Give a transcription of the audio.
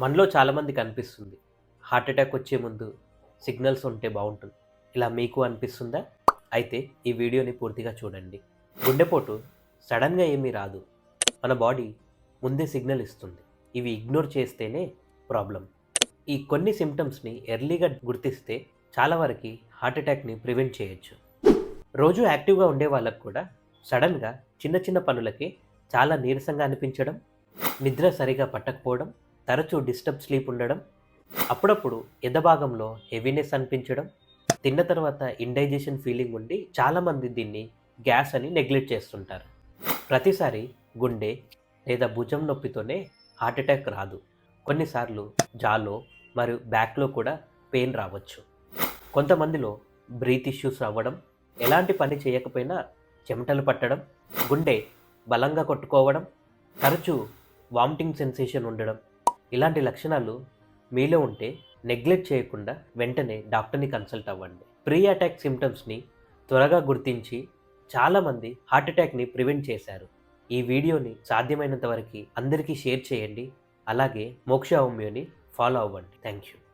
మనలో చాలామందికి అనిపిస్తుంది హార్ట్ అటాక్ వచ్చే ముందు సిగ్నల్స్ ఉంటే బాగుంటుంది. ఇలా మీకు అనిపిస్తుందా? అయితే ఈ వీడియోని పూర్తిగా చూడండి. గుండెపోటు సడన్గా ఏమీ రాదు. మన బాడీ ముందే సిగ్నల్ ఇస్తుంది. ఇవి ఇగ్నోర్ చేస్తేనే ప్రాబ్లం. ఈ కొన్ని సిమ్టమ్స్ని ఎర్లీగా గుర్తిస్తే చాలా వరకు హార్ట్ అటాక్ని ప్రివెంట్ చేయొచ్చు. రోజు యాక్టివ్గా ఉండే వాళ్ళకు కూడా సడన్గా చిన్న చిన్న పనులకి చాలా నీరసంగా అనిపించడం నిద్ర సరిగా పట్టకపోవడం తరచూ డిస్టర్బ్ స్లీప్ ఉండడం అప్పుడప్పుడు ఎదభాగంలో హెవీనెస్ అనిపించడం తిన్న తర్వాత ఇండైజెషన్ ఫీలింగ్ ఉండి చాలామంది దీన్ని గ్యాస్ అని నెగ్లెక్ట్ చేస్తుంటారు. ప్రతిసారి గుండె లేదా భుజం నొప్పితోనే హార్ట్ అటాక్ రాదు. కొన్నిసార్లు జాలో మరియు బ్యాక్లో కూడా పెయిన్ రావచ్చు. కొంతమందిలో బ్రీత్ ఇష్యూస్ అవ్వడం ఎలాంటి పని చేయకపోయినా చెమటలు పట్టడం గుండె బలంగా కొట్టుకోవడం తరచూ వామిటింగ్ సెన్సేషన్ ఉండడం ఇలాంటి లక్షణాలు మీలో ఉంటే నెగ్లెక్ట్ చేయకుండా వెంటనే డాక్టర్ని కన్సల్ట్ అవ్వండి. ప్రీ అటాక్ సిమ్టమ్స్ని త్వరగా గుర్తించి చాలామంది హార్ట్ అటాక్ని ప్రివెంట్ చేశారు. ఈ వీడియోని సాధ్యమైనంత వరకు అందరికీ షేర్ చేయండి. అలాగే మోక్ష హోమియోని ఫాలో అవ్వండి. Thank you